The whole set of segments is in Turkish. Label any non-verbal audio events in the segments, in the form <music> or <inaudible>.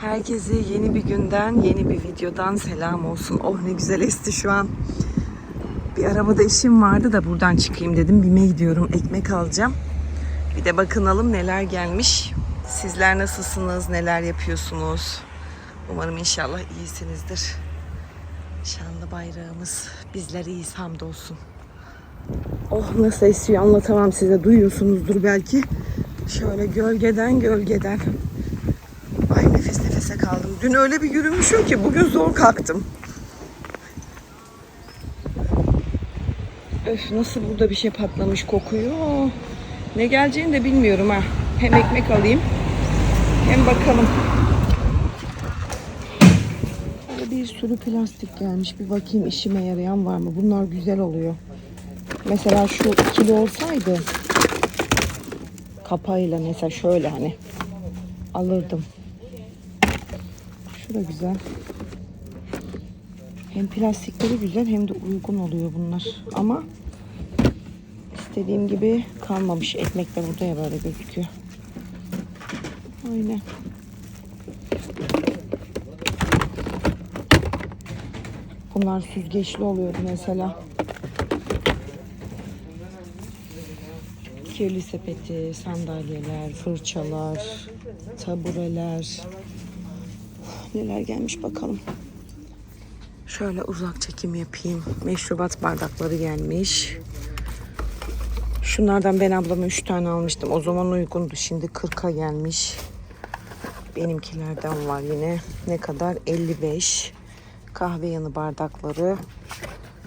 Herkese yeni bir günden, yeni bir videodan selam olsun. Oh ne güzel esti şu an. Bir arabada işim vardı da buradan çıkayım dedim. BİM'e gidiyorum, ekmek alacağım. Bir de bakınalım neler gelmiş. Sizler nasılsınız, neler yapıyorsunuz? Umarım inşallah iyisinizdir. Şanlı bayrağımız, bizler iyiyiz hamdolsun. Oh nasıl esiyor anlatamam size, duyuyorsunuzdur belki. Şöyle gölgeden gölgeden. Kaldım. Dün öyle bir yürümüşüm ki bugün zor kalktım. Öf nasıl burada bir şey patlamış kokuyor. Ne geleceğini de bilmiyorum ha. Hem ekmek alayım hem bakalım. Böyle bir sürü plastik gelmiş. Bir bakayım işime yarayan var mı? Bunlar güzel oluyor. Mesela şu ikili olsaydı kapağıyla mesela şöyle hani alırdım. Şu da güzel. Hem plastikleri güzel hem de uygun oluyor bunlar. Ama istediğim gibi kalmamış. Ekmek de burada ya böyle gözüküyor. Aynen. Bunlar süzgeçli oluyordu mesela. Kirli sepeti, sandalyeler, fırçalar, tabureler. Neler gelmiş bakalım. Şöyle uzak çekim yapayım. Meşrubat bardakları gelmiş. Şunlardan ben ablama 3 tane almıştım. O zaman uygundu. Şimdi 40'a gelmiş. Benimkilerden var yine. Ne kadar? 55. Kahve yanı bardakları.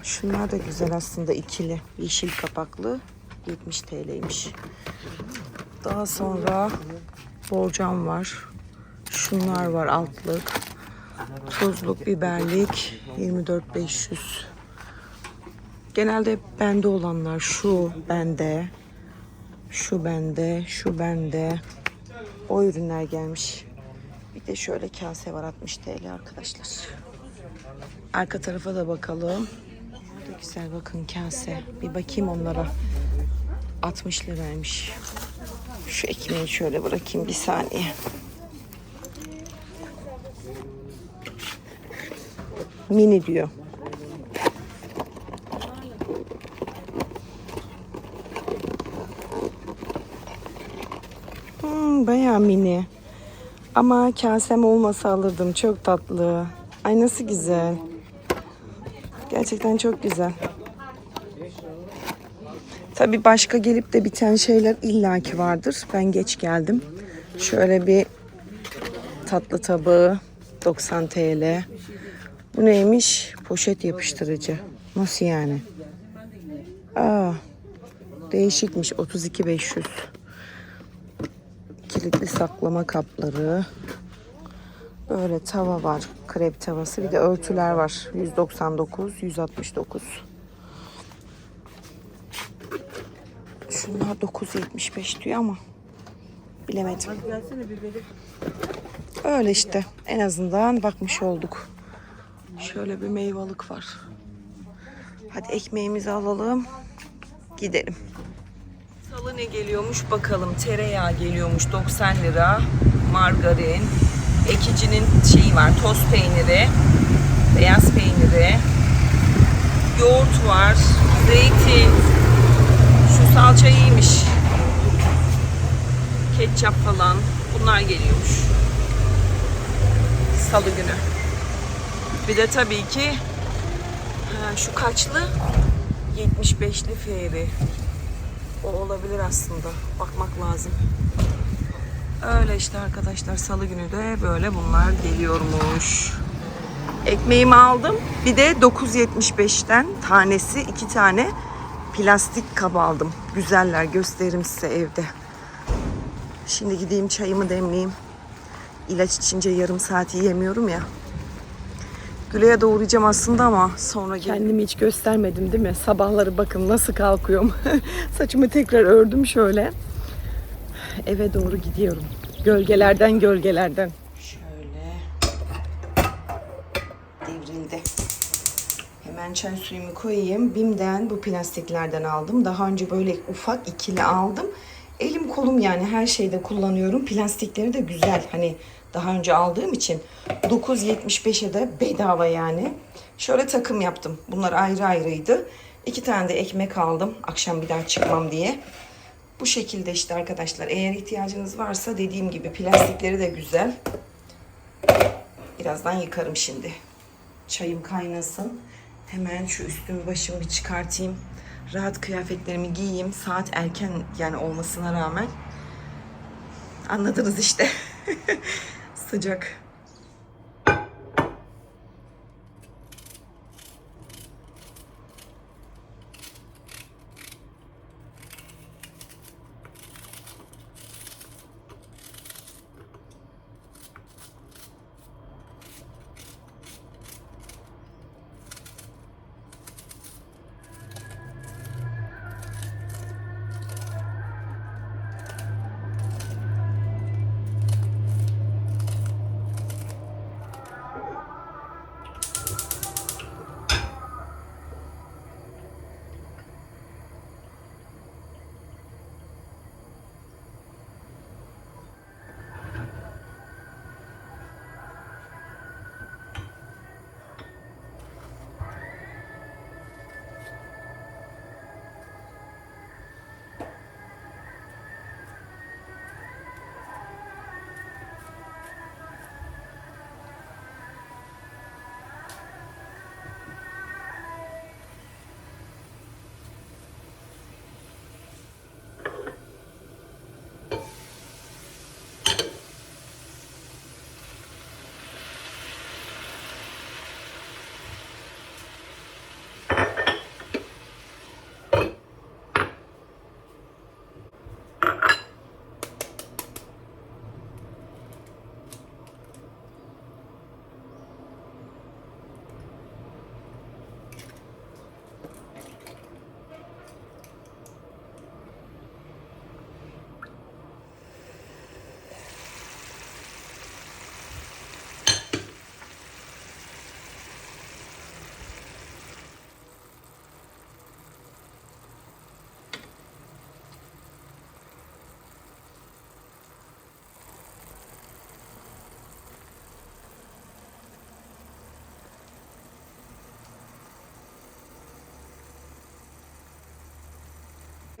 Şunlar da güzel aslında ikili. Yeşil kapaklı. 70 TL'ymiş. Daha sonra borcam var. Şunlar var altlık. Tuzluk, biberlik 24.500. Genelde bende olanlar şu bende. Şu bende, şu bende. O ürünler gelmiş. Bir de şöyle kase var 60 TL arkadaşlar. Arka tarafa da bakalım. Bu da güzel bakın kase. Bir bakayım onlara. 60 liraymış. Şu ekmeği şöyle bırakayım bir saniye. Mini diyor. Hmm, bayağı mini. Ama kasem olmasa alırdım. Çok tatlı. Ay nasıl güzel. Gerçekten çok güzel. Tabii başka gelip de biten şeyler illaki vardır. Ben geç geldim. Şöyle bir tatlı tabağı 90 TL. Bu neymiş? Poşet yapıştırıcı. Nasıl yani? Aa, değişikmiş. 32.500. Kilitli saklama kapları. Böyle tava var. Krep tavası. Bir de örtüler var. 199, 169. Şunlar 9.75 diyor ama bilemedim. Öyle işte. En azından bakmış olduk. Şöyle bir meyvalık var. Hadi ekmeğimizi alalım. Gidelim. Salı ne geliyormuş bakalım. Tereyağı geliyormuş 90 lira. Margarin. Ekicinin şeyi var. Toz peyniri. Beyaz peyniri. Yoğurt var. Zeytin. Şu salça iyiymiş. Ketçap falan. Bunlar geliyormuş. Salı günü. Bir de tabii ki şu kaçlı? 75'li feri. O olabilir aslında. Bakmak lazım. Öyle işte arkadaşlar salı günü de böyle bunlar geliyormuş. Ekmeğimi aldım. Bir de 9.75'ten tanesi iki tane plastik kap aldım. Güzeller gösteririm size evde. Şimdi gideyim çayımı demleyeyim. İlaç içince yarım saat yiyemiyorum ya. Güle'ye de uğrayacağım aslında ama sonra Kendimi hiç göstermedim değil mi? Sabahları bakın nasıl kalkıyorum. <laughs> Saçımı tekrar ördüm şöyle. Eve doğru gidiyorum. Gölgelerden gölgelerden. Şöyle. Devrildi. Hemen çay suyumu koyayım. Bim'den bu plastiklerden aldım. Daha önce böyle ufak ikili aldım. Elim kolum yani her şeyde kullanıyorum. Plastikleri de güzel. Hani Daha önce aldığım için 9.75'e de bedava yani. Şöyle takım yaptım. Bunlar ayrı ayrıydı. İki tane de ekmek aldım. Akşam bir daha çıkmam diye. Bu şekilde işte arkadaşlar. Eğer ihtiyacınız varsa dediğim gibi plastikleri de güzel. Birazdan yıkarım şimdi. Çayım kaynasın. Hemen şu üstümü başımı bir çıkartayım. Rahat kıyafetlerimi giyeyim. Saat erken yani olmasına rağmen. Anladınız işte. <laughs> Sıcak.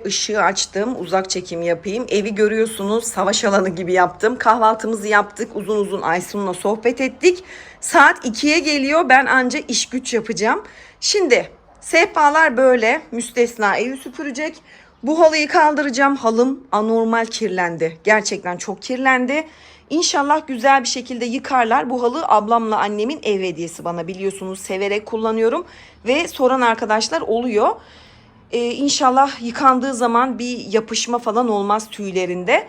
Işığı açtım, uzak çekim yapayım. Evi görüyorsunuz, savaş alanı gibi yaptım. Kahvaltımızı yaptık, uzun uzun Aysun'la sohbet ettik. Saat 2'ye geliyor, ben anca iş güç yapacağım. Şimdi sehpalar böyle, müstesna evi süpürecek. Bu halıyı kaldıracağım. Halım anormal kirlendi. Gerçekten çok kirlendi. İnşallah güzel bir şekilde yıkarlar. Bu halı ablamla annemin ev hediyesi bana biliyorsunuz. Severek kullanıyorum. Ve soran arkadaşlar oluyor. Ee, inşallah yıkandığı zaman bir yapışma falan olmaz tüylerinde.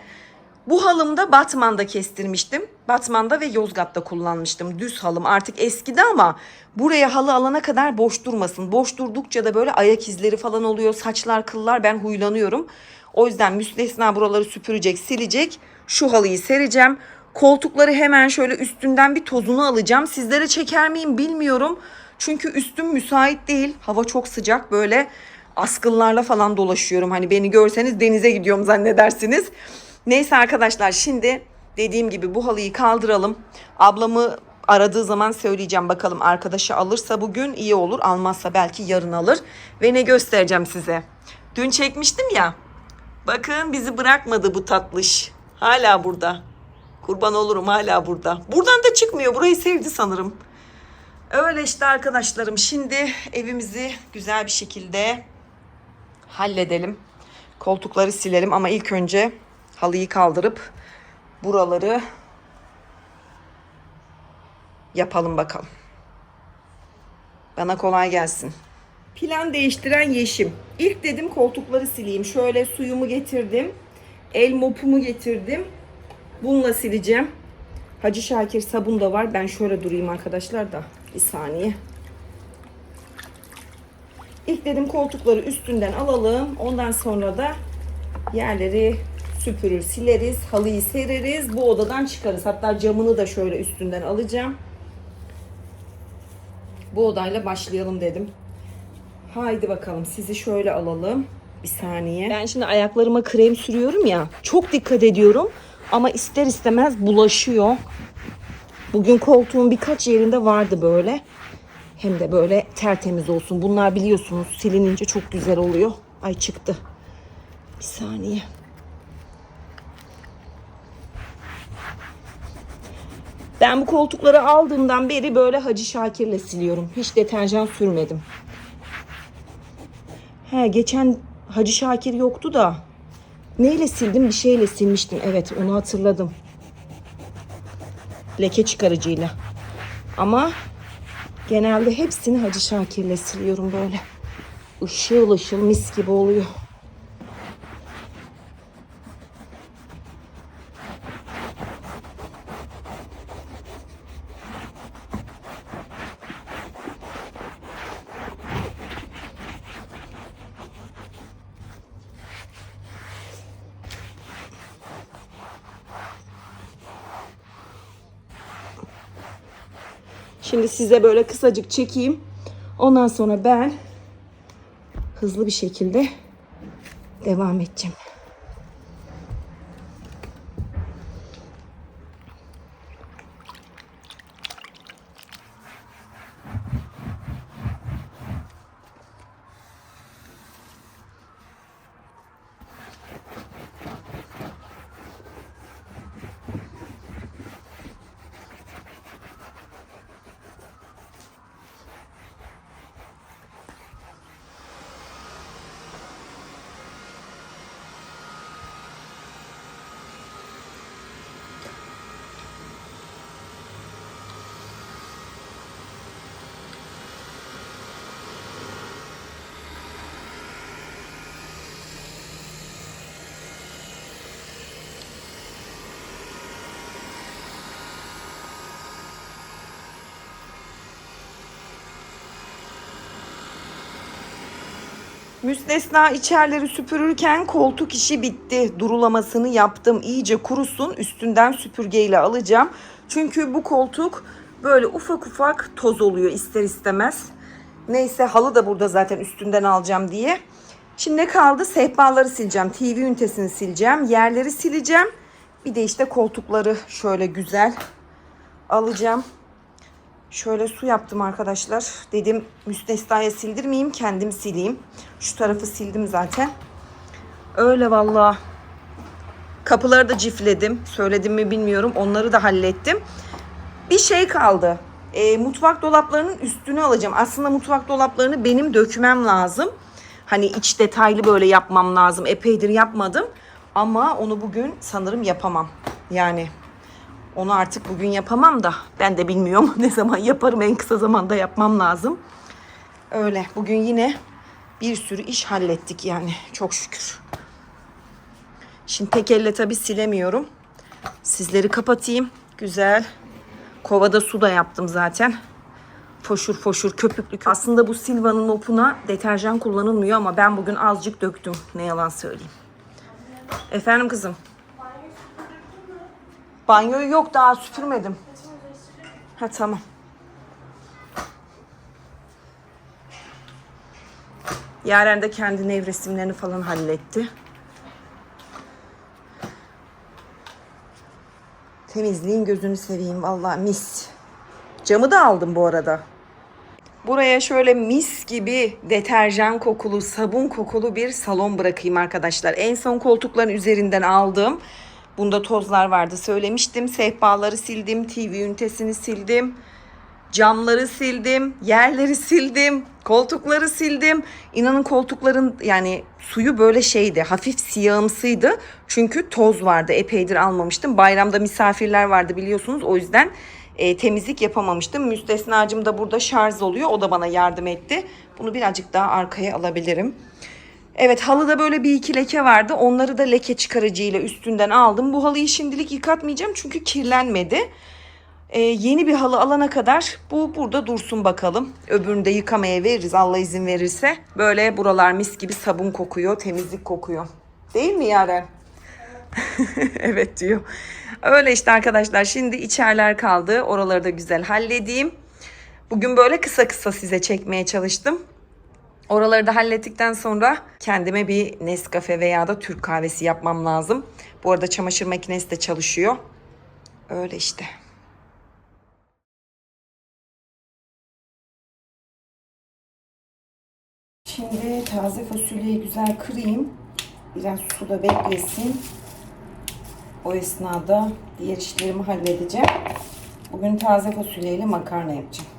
Bu halımda Batman'da kestirmiştim. Batman'da ve Yozgat'ta kullanmıştım. Düz halım artık eskidi ama buraya halı alana kadar boş durmasın. Boş durdukça da böyle ayak izleri falan oluyor. Saçlar, kıllar ben huylanıyorum. O yüzden müstesna buraları süpürecek, silecek. Şu halıyı sereceğim. Koltukları hemen şöyle üstünden bir tozunu alacağım. Sizlere çeker miyim bilmiyorum. Çünkü üstüm müsait değil. Hava çok sıcak böyle askıllarla falan dolaşıyorum. Hani beni görseniz denize gidiyorum zannedersiniz. Neyse arkadaşlar şimdi dediğim gibi bu halıyı kaldıralım. Ablamı aradığı zaman söyleyeceğim bakalım arkadaşı alırsa bugün iyi olur. Almazsa belki yarın alır. Ve ne göstereceğim size. Dün çekmiştim ya. Bakın bizi bırakmadı bu tatlış. Hala burada. Kurban olurum hala burada. Buradan da çıkmıyor. Burayı sevdi sanırım. Öyle işte arkadaşlarım. Şimdi evimizi güzel bir şekilde halledelim. Koltukları silelim ama ilk önce halıyı kaldırıp buraları yapalım bakalım. Bana kolay gelsin. Plan değiştiren Yeşim. İlk dedim koltukları sileyim. Şöyle suyumu getirdim. El mopumu getirdim. Bununla sileceğim. Hacı Şakir sabun da var. Ben şöyle durayım arkadaşlar da. Bir saniye. İlk dedim koltukları üstünden alalım. Ondan sonra da yerleri süpürür, sileriz, halıyı sereriz. Bu odadan çıkarız. Hatta camını da şöyle üstünden alacağım. Bu odayla başlayalım dedim. Haydi bakalım sizi şöyle alalım. Bir saniye. Ben şimdi ayaklarıma krem sürüyorum ya. Çok dikkat ediyorum. Ama ister istemez bulaşıyor. Bugün koltuğun birkaç yerinde vardı böyle. Hem de böyle tertemiz olsun. Bunlar biliyorsunuz silinince çok güzel oluyor. Ay çıktı. Bir saniye. Ben bu koltukları aldığımdan beri böyle Hacı Şakir'le siliyorum. Hiç deterjan sürmedim. He geçen Hacı Şakir yoktu da neyle sildim bir şeyle silmiştim. Evet onu hatırladım. Leke çıkarıcıyla. Ama genelde hepsini Hacı Şakir'le siliyorum böyle. Işıl ışıl mis gibi oluyor. Şimdi size böyle kısacık çekeyim. Ondan sonra ben hızlı bir şekilde devam edeceğim. Müstesna içerleri süpürürken koltuk işi bitti. Durulamasını yaptım. İyice kurusun. Üstünden süpürgeyle alacağım. Çünkü bu koltuk böyle ufak ufak toz oluyor ister istemez. Neyse halı da burada zaten üstünden alacağım diye. Şimdi ne kaldı? Sehpaları sileceğim. TV ünitesini sileceğim. Yerleri sileceğim. Bir de işte koltukları şöyle güzel alacağım. Şöyle su yaptım arkadaşlar. Dedim müstesnaya sildirmeyeyim kendim sileyim. Şu tarafı sildim zaten. Öyle valla. Kapıları da cifledim. Söyledim mi bilmiyorum. Onları da hallettim. Bir şey kaldı. E, mutfak dolaplarının üstünü alacağım. Aslında mutfak dolaplarını benim dökmem lazım. Hani iç detaylı böyle yapmam lazım. Epeydir yapmadım. Ama onu bugün sanırım yapamam. Yani onu artık bugün yapamam da ben de bilmiyorum <laughs> ne zaman yaparım en kısa zamanda yapmam lazım. Öyle bugün yine bir sürü iş hallettik yani çok şükür. Şimdi tek elle tabii silemiyorum. Sizleri kapatayım. Güzel. Kovada su da yaptım zaten. Foşur foşur köpüklü. Aslında bu Silva'nın mopuna deterjan kullanılmıyor ama ben bugün azıcık döktüm. Ne yalan söyleyeyim. Efendim kızım. Banyoyu yok daha süpürmedim. Ha tamam. Yaren de kendi nevresimlerini falan halletti. Temizliğin gözünü seveyim vallahi mis. Camı da aldım bu arada. Buraya şöyle mis gibi deterjan kokulu, sabun kokulu bir salon bırakayım arkadaşlar. En son koltukların üzerinden aldım. Bunda tozlar vardı söylemiştim. Sehpaları sildim, TV ünitesini sildim. Camları sildim, yerleri sildim, koltukları sildim. İnanın koltukların yani suyu böyle şeydi, hafif siyahımsıydı. Çünkü toz vardı, epeydir almamıştım. Bayramda misafirler vardı biliyorsunuz. O yüzden e, temizlik yapamamıştım. Müstesnacım da burada şarj oluyor. O da bana yardım etti. Bunu birazcık daha arkaya alabilirim. Evet halıda böyle bir iki leke vardı. Onları da leke çıkarıcıyla üstünden aldım. Bu halıyı şimdilik yıkatmayacağım çünkü kirlenmedi. Ee, yeni bir halı alana kadar bu burada dursun bakalım. Öbürünü de yıkamaya veririz Allah izin verirse. Böyle buralar mis gibi sabun kokuyor, temizlik kokuyor. Değil mi Yaren? <laughs> evet diyor. Öyle işte arkadaşlar şimdi içerler kaldı. Oraları da güzel halledeyim. Bugün böyle kısa kısa size çekmeye çalıştım. Oraları da hallettikten sonra kendime bir Nescafe veya da Türk kahvesi yapmam lazım. Bu arada çamaşır makinesi de çalışıyor. Öyle işte. Şimdi taze fasulyeyi güzel kırayım. Biraz suda beklesin. O esnada diğer işlerimi halledeceğim. Bugün taze fasulyeyle makarna yapacağım.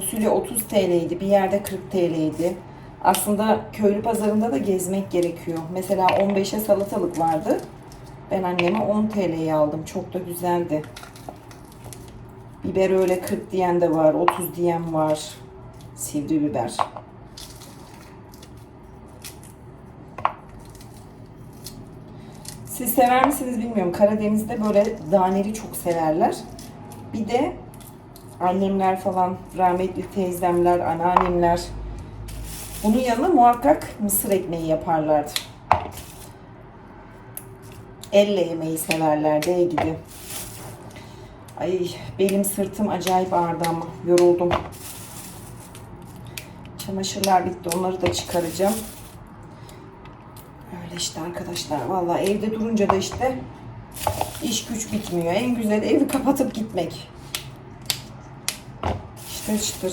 Fasulye 30 TL'ydi. Bir yerde 40 TL'ydi. Aslında köylü pazarında da gezmek gerekiyor. Mesela 15'e salatalık vardı. Ben anneme 10 TL'ye aldım. Çok da güzeldi. Biber öyle 40 diyen de var. 30 diyen var. Sivri biber. Siz sever misiniz bilmiyorum. Karadeniz'de böyle daneli çok severler. Bir de annemler falan, rahmetli teyzemler, anneannemler bunun yanına muhakkak mısır ekmeği yaparlardı. Elle yemeği severlerdi ey gidi. Ay belim sırtım acayip ağrıdı ama yoruldum. Çamaşırlar bitti onları da çıkaracağım. Öyle işte arkadaşlar. Vallahi evde durunca da işte iş güç bitmiyor. En güzel evi kapatıp gitmek. Çıtır çıtır.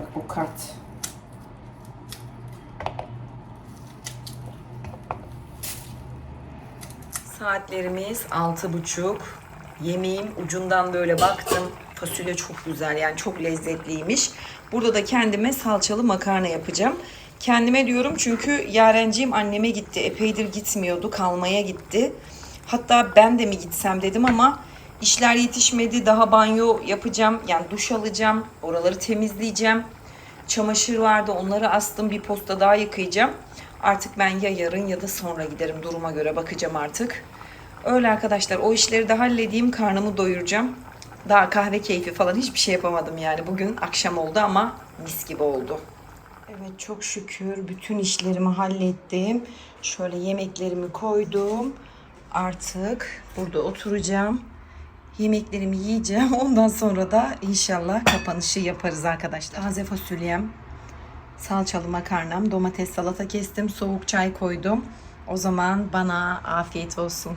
Bak bu kart. Saatlerimiz altı buçuk. Yemeğim ucundan böyle baktım. Fasulye çok güzel yani çok lezzetliymiş. Burada da kendime salçalı makarna yapacağım. Kendime diyorum çünkü Yarenciğim anneme gitti. Epeydir gitmiyordu. Kalmaya gitti. Hatta ben de mi gitsem dedim ama işler yetişmedi. Daha banyo yapacağım. Yani duş alacağım. Oraları temizleyeceğim. Çamaşır vardı. Onları astım. Bir posta daha yıkayacağım. Artık ben ya yarın ya da sonra giderim. Duruma göre bakacağım artık. Öyle arkadaşlar. O işleri de halledeyim. Karnımı doyuracağım. Daha kahve keyfi falan hiçbir şey yapamadım yani. Bugün akşam oldu ama mis gibi oldu. Evet çok şükür bütün işlerimi hallettim. Şöyle yemeklerimi koydum. Artık burada oturacağım. Yemeklerimi yiyeceğim. <laughs> Ondan sonra da inşallah kapanışı yaparız arkadaşlar. Taze fasulyem, salçalı makarnam, domates salata kestim, soğuk çay koydum. O zaman bana afiyet olsun.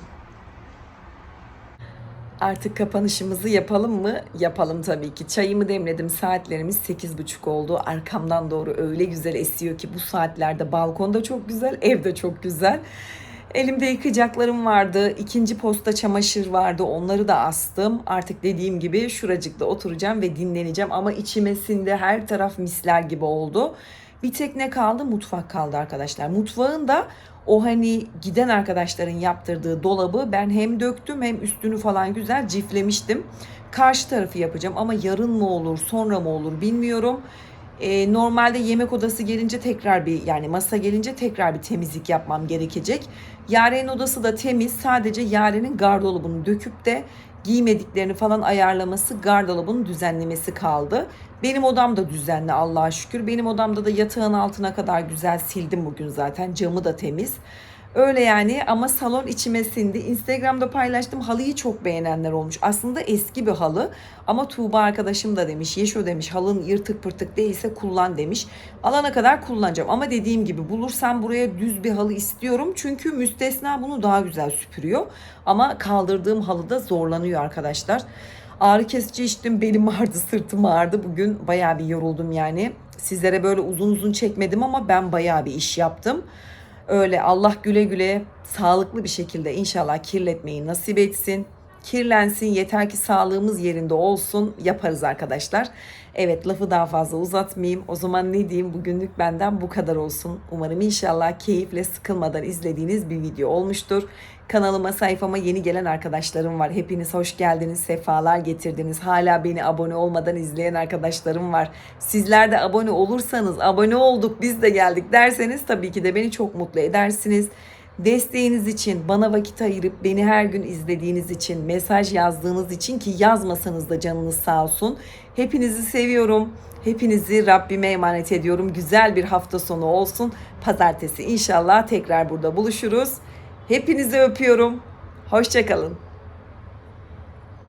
Artık kapanışımızı yapalım mı? Yapalım tabii ki. Çayımı demledim. Saatlerimiz 8.30 oldu. Arkamdan doğru öyle güzel esiyor ki bu saatlerde balkonda çok güzel, evde çok güzel. Elimde yıkayacaklarım vardı. İkinci posta çamaşır vardı. Onları da astım. Artık dediğim gibi şuracıkta oturacağım ve dinleneceğim. Ama içime sindi. Her taraf misler gibi oldu. Bir tek ne kaldı? Mutfak kaldı arkadaşlar. Mutfağın da o hani giden arkadaşların yaptırdığı dolabı ben hem döktüm hem üstünü falan güzel ciflemiştim. Karşı tarafı yapacağım ama yarın mı olur sonra mı olur bilmiyorum. Ee, normalde yemek odası gelince tekrar bir yani masa gelince tekrar bir temizlik yapmam gerekecek. Yaren'in odası da temiz. Sadece Yaren'in gardırobunu döküp de giymediklerini falan ayarlaması, gardırobunu düzenlemesi kaldı. Benim odam da düzenli Allah'a şükür. Benim odamda da yatağın altına kadar güzel sildim bugün zaten. Camı da temiz. Öyle yani ama salon içime sindi. Instagram'da paylaştım halıyı çok beğenenler olmuş. Aslında eski bir halı ama Tuğba arkadaşım da demiş. Yeşo demiş halın yırtık pırtık değilse kullan demiş. Alana kadar kullanacağım ama dediğim gibi bulursam buraya düz bir halı istiyorum. Çünkü müstesna bunu daha güzel süpürüyor. Ama kaldırdığım halıda zorlanıyor arkadaşlar. Ağrı kesici içtim belim ağrıdı sırtım ağrıdı. Bugün bayağı bir yoruldum yani. Sizlere böyle uzun uzun çekmedim ama ben bayağı bir iş yaptım. Öyle Allah güle güle sağlıklı bir şekilde inşallah kirletmeyi nasip etsin. Kirlensin yeter ki sağlığımız yerinde olsun yaparız arkadaşlar. Evet lafı daha fazla uzatmayayım. O zaman ne diyeyim bugünlük benden bu kadar olsun. Umarım inşallah keyifle sıkılmadan izlediğiniz bir video olmuştur. Kanalıma sayfama yeni gelen arkadaşlarım var. Hepiniz hoş geldiniz, sefalar getirdiniz. Hala beni abone olmadan izleyen arkadaşlarım var. Sizler de abone olursanız, abone olduk biz de geldik derseniz tabii ki de beni çok mutlu edersiniz. Desteğiniz için, bana vakit ayırıp beni her gün izlediğiniz için, mesaj yazdığınız için ki yazmasanız da canınız sağ olsun. Hepinizi seviyorum. Hepinizi Rabbime emanet ediyorum. Güzel bir hafta sonu olsun. Pazartesi inşallah tekrar burada buluşuruz. Hepinizi öpüyorum. Hoşçakalın.